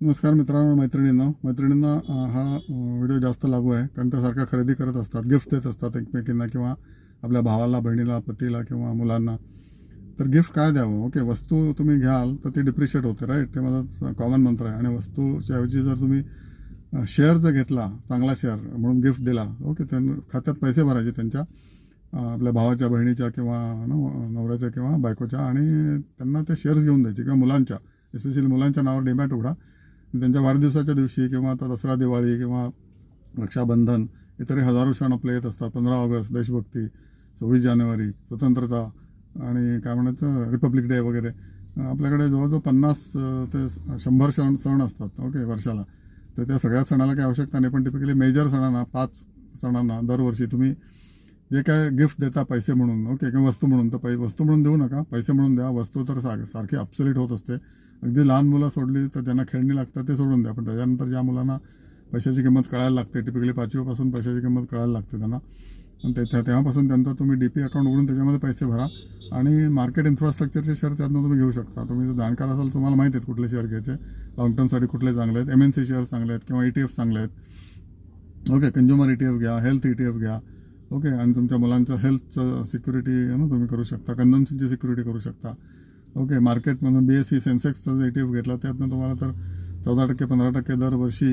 नमस्कार मित्रांनो मैत्रिणींनो. मैत्रिणींना हा व्हिडिओ जास्त लागू आहे कारण त्या सारखा खरेदी करत असतात गिफ्ट देत असतात एकमेकींना किंवा आपल्या भावाला बहिणीला पतीला किंवा मुलांना. तर गिफ्ट काय द्यावं? ओके वस्तू तुम्ही घ्याल तर ती डिप्रिशिएट होते राईट ते माझा कॉमन मंत्र आहे. आणि वस्तूच्या ऐवजी जर तुम्ही शेअर जर घेतला चांगला शेअर म्हणून गिफ्ट दिला ओके त्यांना खात्यात पैसे भरायचे त्यांच्या आपल्या भावाच्या बहिणीच्या किंवा नवऱ्याच्या किंवा बायकोच्या आणि त्यांना ते शेअर्स घेऊन द्यायचे किंवा मुलांच्या एस्पेशली मुलांच्या नावावर डिमॅट उघडा. त्यांच्या वाढदिवसाच्या दिवशी किंवा आता दसरा दिवाळी किंवा रक्षाबंधन इतरही हजारो सण आपले येत असतात. पंधरा ऑगस्ट देशभक्ती सव्वीस जानेवारी स्वतंत्रता आणि काय म्हणायचं रिपब्लिक डे वगैरे. आपल्याकडे जवळजवळ पन्नास ते शंभर सण सण असतात. ओके वर्षाला. तर त्या सगळ्या सणाला काही आवश्यकता नाही. पण टिपिकली मेजर सणांना पाच सणांना दरवर्षी तुम्ही जे काय गिफ्ट देता पैसे म्हणून ओके किंवा वस्तू म्हणून तर पै वस्तू म्हणून देऊ नका. पैसे म्हणून द्या. वस्तू तर सार सारखी अपसोलिट होत असते. अगदी लहान मुलं सोडली तर ज्यांना खेळणी लागतात ते सोडून द्या. पण त्याच्यानंतर ज्या मुलांना पैशाची किंमत कळायला लागते टिपिकली पाचवीपासून पैशाची किंमत कळायला लागते त्यांना. आणि ते त्या- तेव्हापासून त्यांचा तुम्ही डी पी अकाउंट उघडून त्याच्यामध्ये पैसे भरा आणि मार्केट इन्फ्रास्ट्रक्चरचे शेअर त्यातनं तुम्ही घेऊ शकता. तुम्ही जर जाणकार असाल तुम्हाला माहिती आहेत कुठले शेअर घ्यायचे. लॉंग टर्मसाठी कुठले चांगले आहेत. एम एन सी शेअर्स चांगले आहेत किंवा ई टी एफ चांगले आहेत. Okay consumer E T F घ्या हेल्थ ई टी एफ घ्या. ओके आणि तुमच्या मुलांचं हेल्थचं सिक्युरिटी ना तुम्ही करू शकता. कन्झम्शनची सिक्युरिटी करू शकता. ओके मार्केटमधून बी एस सी सेन्सेक्सचा जे ई टी एफ घेतला त्यातनं तुम्हाला तर चौदा टक्के पंधरा टक्के दरवर्षी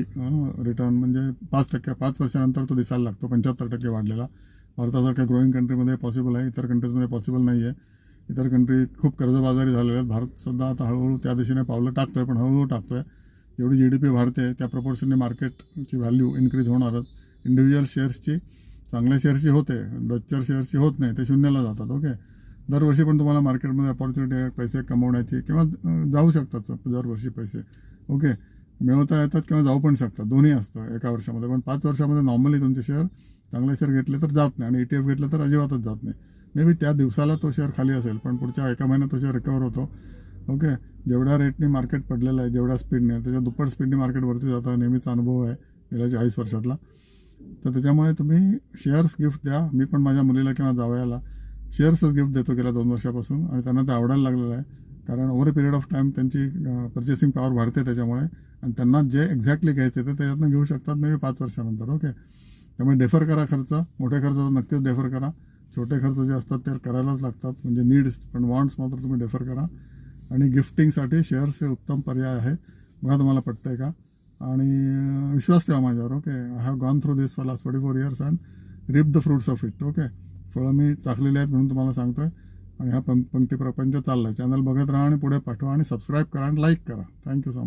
रिटर्न म्हणजे पाच टक्के पाच वर्षानंतर तो दिसायला लागतो. पंच्याहत्तर टक्के वाढलेला. भारतासारख्या ग्रोईंग कंट्रीमध्ये पॉसिबल आहे इतर कंट्रीजमध्ये पॉसिबल नाही आहे इतर कंट्री खूप कर्जबाजारी झालेल्या आहेत. भारतसुद्धा आता हळूहळू त्या दिशेने पावलं टाकतो आहे पण हळूहळू टाकतो आहे जेवढी जी डी पी वाढते त्या प्रपोर्शनने मार्केटची व्हॅल्यू इन्क्रीज होणारच. इंडिव्हिज्युअल शेअर्सची चांगल्या शेअर्सची होते डच्चर शेअर्सची होत नाही ते शून्याला जातात ओके. दरवर्षी पण तुम्हाला मार्केटमध्ये अपॉर्च्युनिटी आहे पैसे कमवण्याची किंवा जाऊ शकतात दरवर्षी पैसे. ओके? मिळवता येतात किंवा जाऊ पण शकतात. दोन्ही असतं एका वर्षामध्ये. पण पाच वर्षामध्ये नॉर्मली तुमचे शेअर चांगले शेअर घेतले तर जात नाही आणि ई टी एफ घेतलं तर अजिबातच जात नाही. मे बी त्या दिवसाला तो शेअर खाली असेल पण पुढच्या एका महिन्यात तो शेअर रिकवर होतो. ओके? जेवढ्या रेटने मार्केट पडलेलं आहे जेवढ्या स्पीडने त्याच्या दुप्पट स्पीडने मार्केट वरती जातं नेहमीचा अनुभव आहे गेल्या चाळीस वर्षातला. तर त्याच्यामुळे तुम्ही शेअर्स गिफ्ट द्या. मी पण माझ्या मुलीला किंवा जावयाला शेअर्सच गिफ्ट देतो गेल्या दोन वर्षापासून आणि त्यांना ते आवडायला लागलेलं आहे. कारण over a period of time त्यांची पर्चेसिंग पॉवर वाढते त्याच्यामुळे. आणि त्यांना जे एक्झॅक्टली घ्यायचे ते त्याच्यातनं घेऊ शकतात मे बी पाच वर्षानंतर. ओके त्यामुळे डेफर करा खर्च. मोठे खर्च तर नक्कीच डेफर करा. छोटे खर्च जे असतात ते करायलाच लागतात. म्हणजे नीड्स पण वॉन्ट्स मात्र तुम्ही डेफर करा. आणि गिफ्टिंगसाठी शेअर्स हे उत्तम पर्याय आहे बघा तुम्हाला पटतंय का? आणि विश्वास ठेवा माझ्यावर. Okay I have gone through this for last forty four years and reap the fruits of it okay फळं मी चाकलेली आहेत म्हणून तुम्हाला सांगतोय. आणि हा पं पंक्ती प्रपंच चाललाय. चॅनल बघत राहा आणि पुढे पाठवा आणि सबस्क्राईब करा आणि लाईक करा. Thank you so much